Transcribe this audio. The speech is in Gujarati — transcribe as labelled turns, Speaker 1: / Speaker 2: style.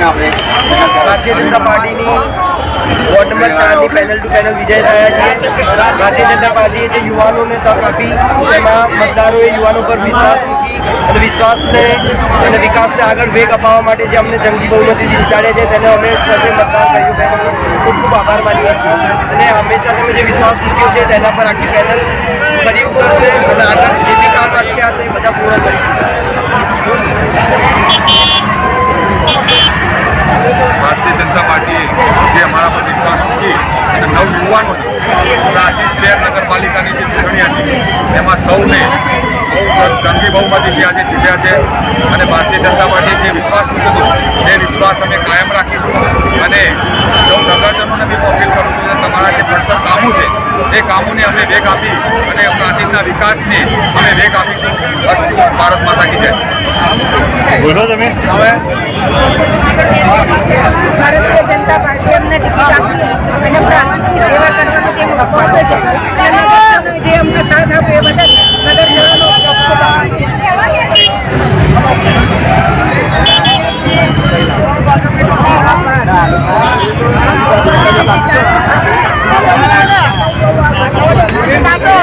Speaker 1: ભારતીય જનતા પાર્ટીની વોર્ડ નંબર ચારની પેનલ ટુ પેનલ વિજય થયા છીએ. ભારતીય જનતા પાર્ટીએ જે યુવાનોને તક આપી તેમાં મતદારોએ યુવાનો પર વિશ્વાસ મૂકી અને વિશ્વાસને અને વિકાસને આગળ વેગ અપાવવા માટે જે અમને જંગી બહુમતીથી જીતાડ્યા છે, તેને અમે સર્વે મતદાર ભાઈઓ બહેનોનો ખૂબ ખૂબ આભાર માનીએ છીએ. અને હંમેશા તમે જે વિશ્વાસ મૂક્યો છે, તેના પર આખી પેનલ ફરી ઉતરશે અને આગળ જે બી કામ અટક્યા છે બધા પૂર્ણ કરીશું
Speaker 2: ભારતીય જનતા પાર્ટીએ જે અમારા પર વિશ્વાસ મૂકી અને નવ યુવાનોને આપણા શહેર નગરપાલિકાની જે ચૂંટણી એમાં સૌને બહુ જંગી બહુમતીથી આજે જીત્યા છે. અને ભારતીય જનતા પાર્ટીએ જે વિશ્વાસ મૂક્યો હતો એ વિશ્વાસ અમે કાયમ રાખીશું. અને સૌ નગરજનોને બી હું અપીલ કરું છું કે તમારા જે પડતર કામો છે એ કામોને અમે વેગ આપી અને પ્રાંતિકના વિકાસને અમે વેગ આપીશું. વસ્તુ ભારત માતા કી જય.
Speaker 3: બોલો તમે.
Speaker 2: હવે
Speaker 4: ભારતીય જનતા પાર્ટી અમને ટિકિટ આપી અને પ્રાંતિકની સેવા કરવાનો જે મોકો છે એ બધા નગરજનો Thank you.